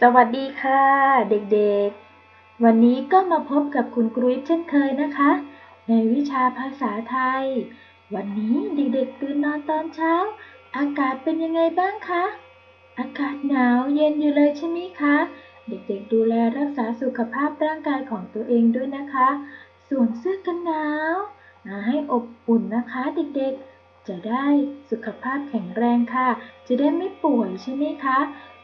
สวัสดีค่ะ เด็กๆ วันนี้ก็มาพบกับคุณครูอีกเช่นเคยนะคะ ในวิชาภาษาไทย วันนี้เด็กๆตื่นนอนตอนเช้า อากาศเป็นยังไงบ้างคะ อากาศหนาวเย็นอยู่เลยใช่ไหมคะ เด็กๆดูแลรักษาสุขภาพร่างกายของตัวเองด้วยนะคะสวมเสื้อกันหนาวมาให้อบอุ่นนะคะเด็กๆ จะได้สุขภาพแข็งแรงค่ะ จะได้ไม่ป่วยใช่ไหมคะ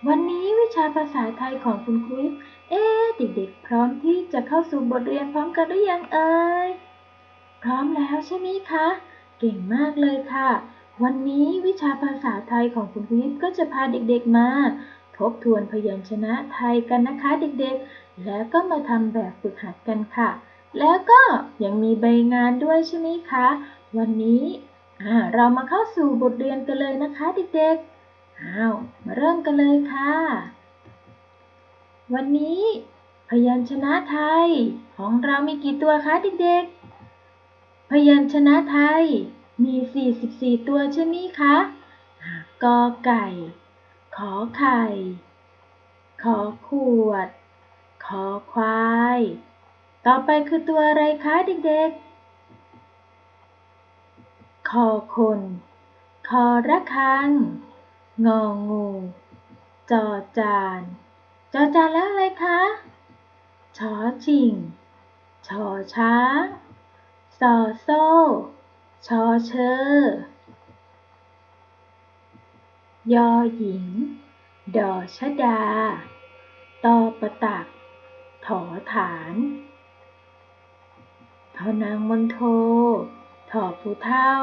วันนี้วิชาภาษาไทยของคุณครูอิฟเอ๊ะเด็กๆ พร้อมที่จะเข้าสู่บทเรียนพร้อมกันหรือยังเอ่ย พร้อมแล้วใช่ไหมคะ เก่งมากเลยค่ะ วันนี้วิชาภาษาไทยของคุณครูอิฟก็จะพาเด็กๆมา ทบทวนพยัญชนะไทยกันนะคะเด็กๆ แล้วก็มาทำแบบฝึกหัดกันค่ะ แล้วก็ยังมีใบงานด้วยใช่ไหมคะ วันนี้ เรามาเข้าสู่บทเรียนกันเลยนะคะเด็กๆอ้าวมาเริ่มกันเลยค่ะ วันนี้ พยัญชนะไทย ของเรามีกี่ตัวคะเด็กๆ พยัญชนะไทยมี 44 ตัวใช่ไหมคะกอไก่ ขอไข่ ขอขวด ขอควาย ต่อไปคือตัวอะไรคะเด็กๆ คอคน คอระฆัง งองู จอจาน จอจานแล้วอะไรคะชอชิง ชอช้างซอโซ่ ชอเชอยอหญิง ดอชดา ตอประตัก ถอฐานทอนางมนโท ถอผู้เท่า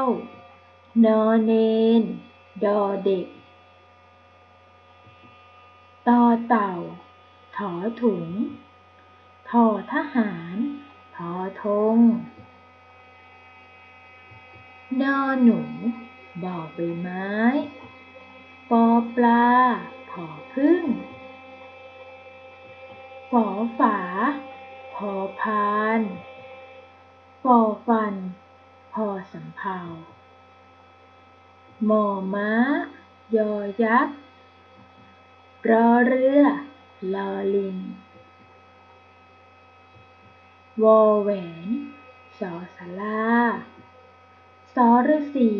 นอเนน ดอเด็ก ตอเต่า ถอถุง ทอทหาร ทอธง นอหนูบ่อใบไม้ ปอปลา ผอพึ่งฝอฝา พอพาน ฟอฟัน พอสำเภาหมอม้า ยอยักษ์รอเรือ ลอลิง วอแหวน สอสาราสอฤษี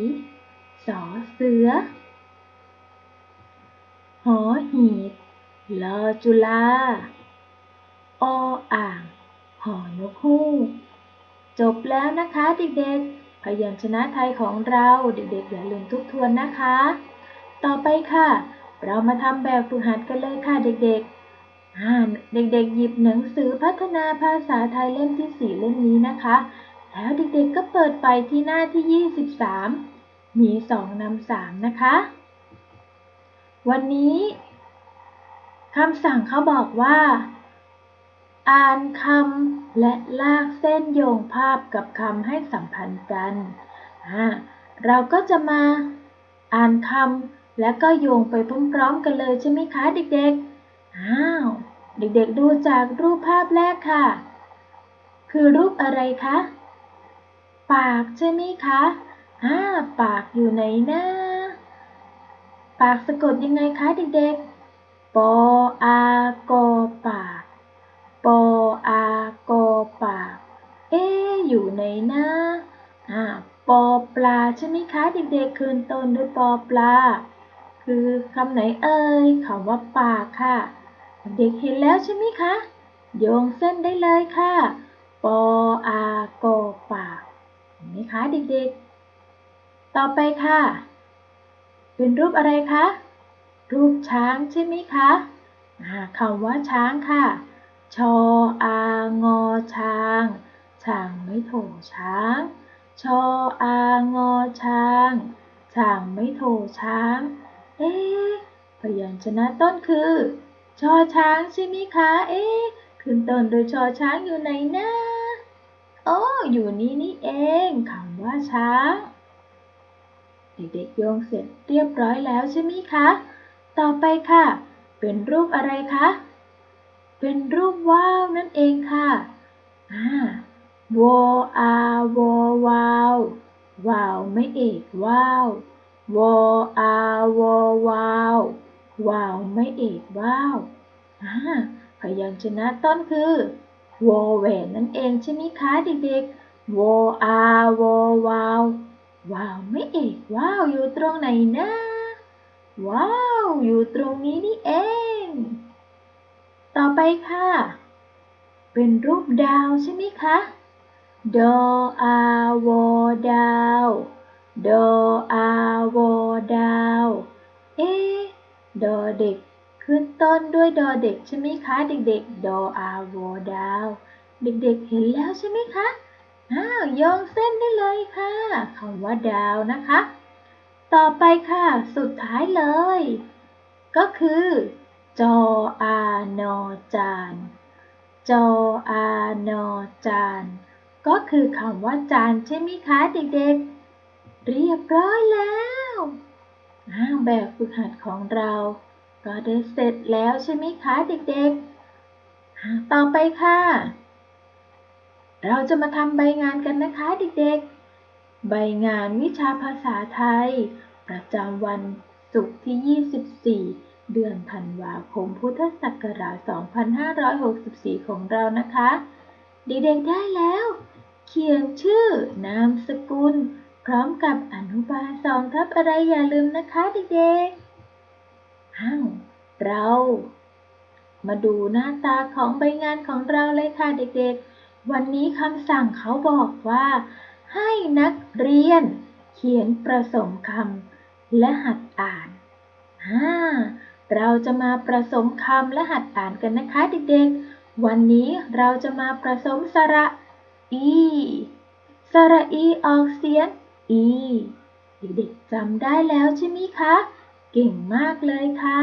สอเสือ หอหีบลอจุฬาออ่าง หอนกฮูกจบแล้วนะคะเด็กๆ พยัญชนะไทยของเราเด็กๆอย่าลืมทุกทวนนะคะ ต่อไปค่ะ เรามาทำแบบฝึกหัดกันเลยค่ะเด็กๆอ่าเด็กๆ หยิบหนังสือพัฒนาภาษาไทยเล่มที่ 4 เล่มนี้นะคะ แล้วเด็กๆก็เปิดไปที่หน้าที่ 23 มี 2นำสามนะคะ วันนี้คำสั่งเขาบอกว่า อ่านคำและลากเส้นโยงภาพกับคำให้สัมพันธ์กัน เราก็จะมาอ่านคำและก็โยงไปพร้อมๆกันเลยใช่ไหมคะเด็กๆ อ้าว เด็กๆดูจากรูปภาพแรกค่ะ คือรูปอะไรคะ ปากใช่ไหมคะอ่าปากอยู่ไหนนะปากสะกดยังไงคะเด็กๆ ปออากอปาก ปออากอปาก เอ๊อยู่ไห นนะอ่าปอปลาใช่ไหมคะเด็กๆคืนต้นด้วยปอปลา คือคำไหนเอ่ยคำว่าปากค่ะ เด็กเห็นแล้วใช่ไหมคะโยงเส้นได้เลยค่ะ ปออากอปากเห็นไหมคะเด็กๆ ต่อไปค่ะ เป็นรูปอะไรคะ รูปช้างใช่ไหมคะคำว่าช้างค่ะ ชออางอช้าง ช้างไม่โถช้าง ชออางอช้าง ช้างไม่โถช้าง เอ๊ะพยัญชนะต้นคือ ชอช้างใช่ไหมคะ เอ๊ะขึ้นต้นโดยชอช้างอยู่ไหนนะโอ้อยู่นี่นี่เองคำว่าช้างเด็กๆโยงเสร็จเรียบร้อยแล้วใช่ไหมคะ ต่อไปค่ะ เป็นรูปอะไรคะ เป็นรูปว่าวนั่นเองค่ะ อ่า วออาวอวาววาวไม่เอกว่าว วออาวอวาววาวไม่เอกว่าวอ่าพยัญชนะต้นคือ วอแหวนนั่นเองใช่ไหมคะเด็กๆ วออาวอวาววาวไม่เอกว้าวอยู่ตรงไหนนะ ว้าว อยู่ตรงนี้นี่เอง ต่อไปค่ะ เป็นรูปดาวใช่ไหมคะ ดออาวอดาว ดออาวอดาว เอ๊ดอเด็ก ขึ้นต้นด้วยดอเด็กใช่ไหมคะเด็กๆ ดออาวอดาว เด็กๆ เห็นแล้วใช่ไหมคะ อ้าวโยงเส้นได้เลยค่ะคำว่าดาวนะคะ ต่อไปค่ะ สุดท้ายเลย ก็คือ จออานอจาน จออานอจาน ก็คือคำว่าจานใช่ไหมคะเด็กๆ เรียบร้อยแล้วอ้าวแบบฝึกหัดของเรา ก็ได้เสร็จแล้วใช่ไหมคะเด็กๆ ต่อไปค่ะ เราจะมาทำใบงานกันนะคะเด็กๆ ใบงานวิชาภาษาไทย ประจำวันศุกร์ที่ 24 เดือนธันวาคมพุทธศักราช 2564 ของเรานะคะ เด็กๆได้แล้ว ชื่อ นามสกุล พร้อมกับอนุบาลสองทับอะไรอย่าลืมนะคะเด็กๆอ้าวเรา มาดูหน้าตาของใบงานของเราเลยค่ะเด็กๆ วันนี้คำสั่งเขาบอกว่า ให้นักเรียน เขียนประสมคำและหัดอ่านอ่าเราจะมาประสมคำและหัดอ่านกันนะคะเด็กๆ วันนี้เราจะมาประสมสระอี ระอีออกเสียงอี เด็กๆจำได้แล้วใช่ไหมคะ เก่งมากเลยค่ะ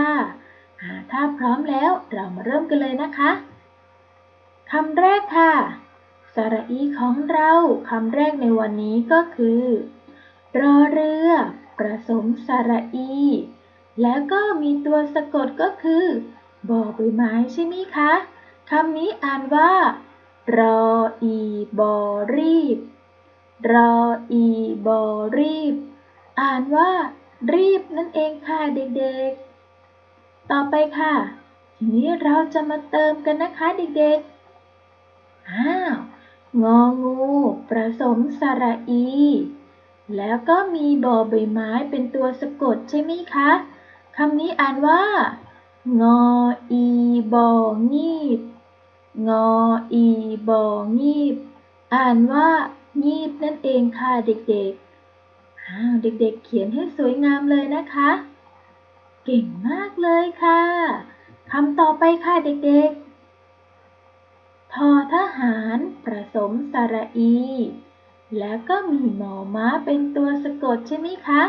อ่าถ้าพร้อมแล้วเรามาเริ่มกันเลยนะคะคำแรกค่ะสระอีของเราคำแรกในวันนี้ก็คือ รอเรือประสมสระอี แล้วก็มีตัวสะกดก็คือบอใบไม้ใช่ไหมคะคำนี้อ่านว่า รออีบอรีบ รออีบอรีบ อ่านว่า รีบนั่นเองค่ะเด็กๆ ต่อไปค่ะ ทีนี้เราจะมาเติมกันนะคะเด็กๆ อ้าว งองูประสมสระอี แล้วก็มีบอใบไม้เป็นตัวสะกดใช่ไหมคะคำนี้อ่านว่า งออีบองีบ งออีบองีบ อ่านว่า งีบนั่นเองค่ะเด็กๆ อ้าวเด็กๆ เขียนให้สวยงามเลยนะคะ เก่งมากเลยค่ะคำต่อไปค่ะเด็กๆ ทอทหารประสมสระอี แล้วก็มีหมอม้าเป็นตัวสะกดใช่ไหมคะ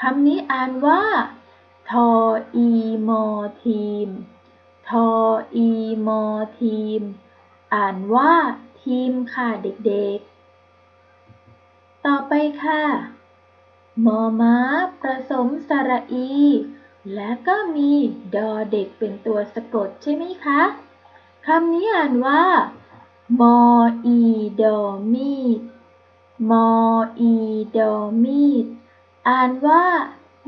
คำนี้อ่านว่า ทออีมอทีม ทออีมอทีม อ่านว่าทีมค่ะเด็กๆ ต่อไปค่ะ มอม้าประสมสระอี และก็มีดอเด็กเป็นตัวสะกดใช่ไหมคะคำนี้อ่านว่า มออีดอมีด มออีดอมีด อ่านว่า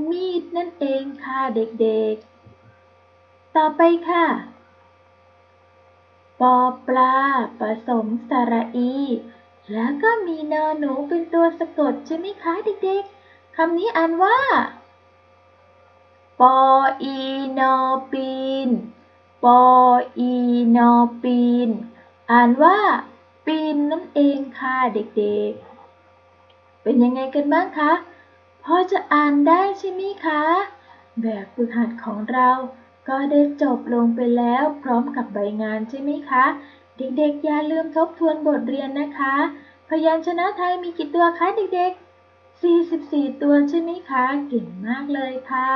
มีดนั่นเองค่ะเด็กๆ ต่อไปค่ะ ปอปลาผสมสระอี แล้วก็มีนอหนูเป็นตัวสะกดใช่ไหมคะเด็กๆ คำนี้อ่านว่า ปออีนอปีน ปออีนอปีน อ่านว่า ปีนนั่นเองค่ะเด็กๆ เป็นยังไงกันบ้างคะ พอจะอ่านได้ใช่ไหมคะ แบบฝึกหัดของเราก็ได้จบลงไปแล้วพร้อมกับใบงานใช่ไหมคะ เด็กๆ อย่าลืมทบทวนบทเรียนนะคะ พยัญชนะไทยมีกี่ตัวคะเด็กๆ 44 ตัวใช่ไหมคะ เก่งมากเลยค่ะ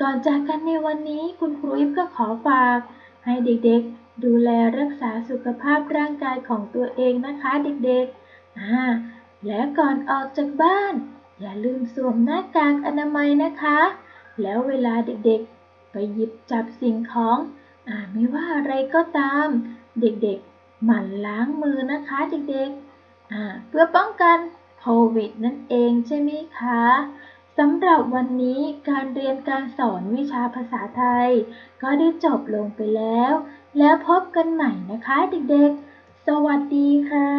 ก่อนจากกันในวันนี้คุณครูอิฟก็ขอฝาก ให้เด็กๆ ดูแลรักษาสุขภาพร่างกายของตัวเองนะคะเด็กๆอ่าและก่อนออกจากบ้าน อย่าลืมสวมหน้ากากอนามัยนะคะ แล้วเวลาเด็กๆ ไปหยิบจับสิ่งของอ่าไม่ว่าอะไรก็ตาม เด็กๆ หมั่นล้างมือนะคะเด็กๆ เพื่อป้องกันโควิดนั่นเองใช่ไหมคะสำหรับวันนี้การเรียนการสอนวิชาภาษาไทย ก็ได้จบลงไปแล้ว แล้วพบกันใหม่นะคะเด็กๆ สวัสดีค่ะ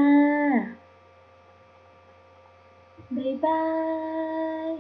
บ๊ายบาย